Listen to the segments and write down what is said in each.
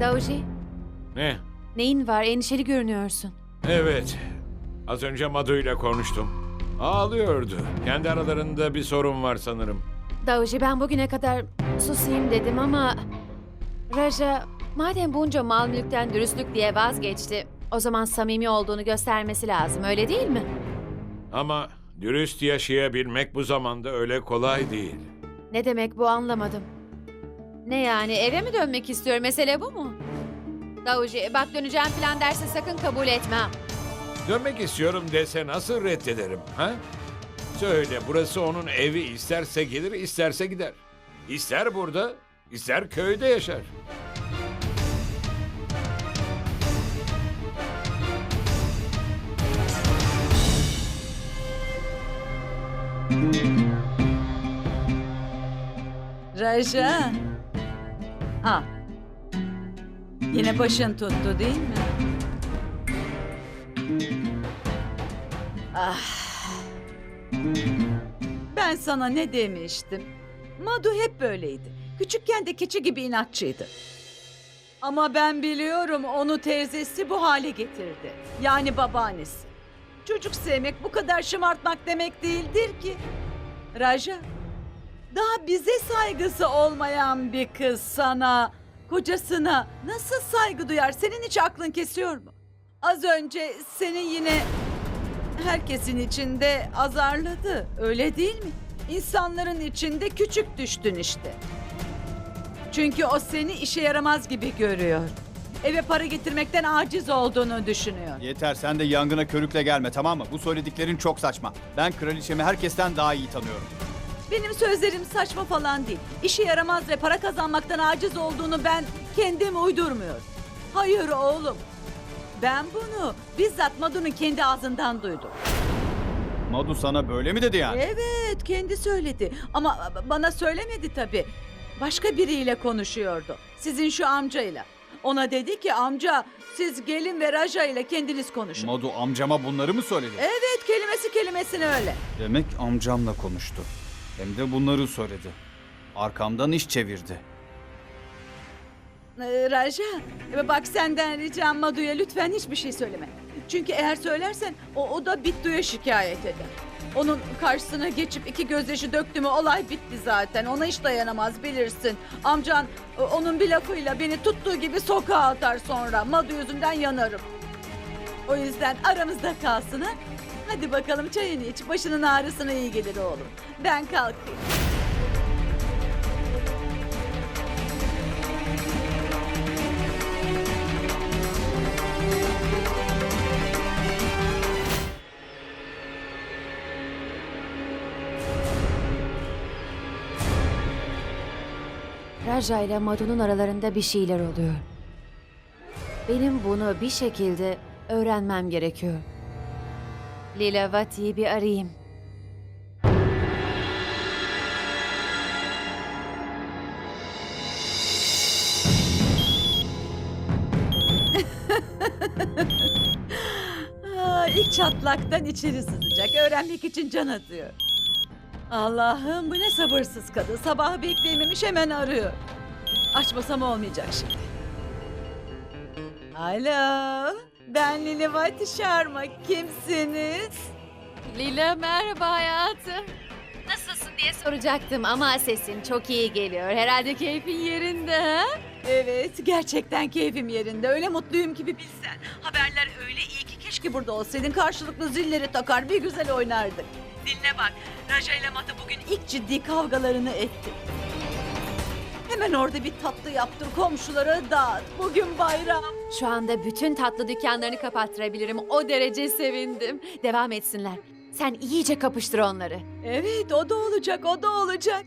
Dauji, Ne? neyin var? Endişeli görünüyorsun. Evet. Az önce Madu ile konuştum. Ağlıyordu. Kendi aralarında bir sorun var sanırım. Dauji, ben bugüne kadar susayım dedim ama... Raja, madem bunca mal mülkten dürüstlük diye vazgeçti... O zaman samimi olduğunu göstermesi lazım, öyle değil mi? Ama dürüst yaşayabilmek bu zamanda öyle kolay değil. Ne demek bu anlamadım. Ne yani eve mi dönmek istiyor mesele bu mu? Dauji bak döneceğim falan derse sakın kabul etmem. Dönmek istiyorum dese nasıl reddederim ha? Söyle burası onun evi isterse gelir isterse gider. İster burada ister köyde yaşar. Raja. Ha. Yine başın tuttu değil mi? Ah. Ben sana ne demiştim? Madu hep böyleydi. Küçükken de keçi gibi inatçıydı. Ama ben biliyorum onu teyzesi bu hale getirdi. Yani babaannesi. Çocuk sevmek bu kadar şımartmak demek değildir ki. Raja, daha bize saygısı olmayan bir kız sana, kocasına nasıl saygı duyar? Senin hiç aklın kesiyor mu? Az önce seni yine herkesin içinde azarladı. Öyle değil mi? İnsanların içinde küçük düştün işte. Çünkü o seni işe yaramaz gibi görüyor. Eve para getirmekten aciz olduğunu düşünüyor. Yeter sen de yangına körükle gelme tamam mı? Bu söylediklerin çok saçma. Ben kraliçemi herkesten daha iyi tanıyorum. Benim sözlerim saçma falan değil. İşe yaramaz ve para kazanmaktan aciz olduğunu ben kendim uydurmuyorum. Hayır oğlum. Ben bunu bizzat Madu'nun kendi ağzından duydum. Madu sana böyle mi dedi yani? Evet, kendi söyledi. Ama bana söylemedi tabii. Başka biriyle konuşuyordu. Sizin şu amcayla. Ona dedi ki amca siz gelin ve Raja ile kendiniz konuşun. Madu amcama bunları mı söyledi? evet kelimesi kelimesine öyle. Demek amcamla konuştu. Hem de bunları söyledi. Arkamdan iş çevirdi. Ee, Raja, e, bak senden ricam Madu'ya lütfen hiçbir şey söyleme. Çünkü eğer söylersen o, o da Bittu'ya şikayet eder. Onun karşısına geçip iki gözyaşı döktü mü olay bitti zaten. Ona hiç dayanamaz bilirsin. Amcan e, onun bir lafıyla beni tuttuğu gibi sokağa atar sonra. Madu yüzünden yanarım. O yüzden aramızda kalsın ha. Hadi bakalım çayını iç. Başının ağrısına iyi gelir oğlum. Ben kalkayım. Raja ile Madu'nun aralarında bir şeyler oluyor. Benim bunu bir şekilde öğrenmem gerekiyor. Lilavati'yi bir arayayım. Aa, ilk çatlaktan içeri sızacak. Öğrenmek için can atıyor. Allah'ım bu ne sabırsız kadın. Sabahı bekleyememiş hemen arıyor. Açmasam olmayacak şimdi. Alo. Ben Lilivati Sharma. Kimsiniz? Lila merhaba hayatım. Nasılsın diye soracaktım ama sesin çok iyi geliyor. Herhalde keyfin yerinde ha? Evet, gerçekten keyfim yerinde. Öyle mutluyum ki bir bilsen. Haberler öyle iyi ki keşke burada olsaydın. Karşılıklı zilleri takar, bir güzel oynardık. Dinle bak, Raja ile Mata bugün ilk ciddi kavgalarını etti. Hemen orada bir tatlı yaptır, komşulara dağıt. Bugün bayram. Şu anda bütün tatlı dükkanlarını kapattırabilirim. O derece sevindim. Devam etsinler. Sen iyice kapıştır onları. Evet, o da olacak, o da olacak.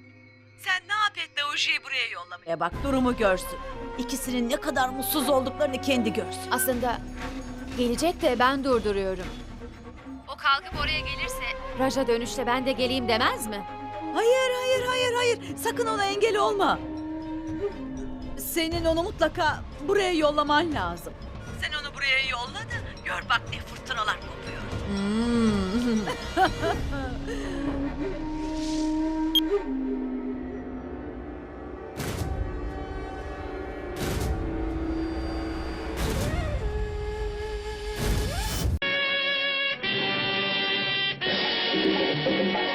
Sen ne yap et de buraya yollamaya bak, durumu görsün. İkisinin ne kadar mutsuz olduklarını kendi görsün. Aslında gelecek de ben durduruyorum. O kalkıp oraya gelirse Raja dönüşte ben de geleyim demez mi? Hayır, hayır, hayır, hayır. Sakın ona engel olma. Senin onu mutlaka buraya yollaman lazım. Sen onu buraya yolla da gör bak ne fırtınalar kopuyor. Hmm.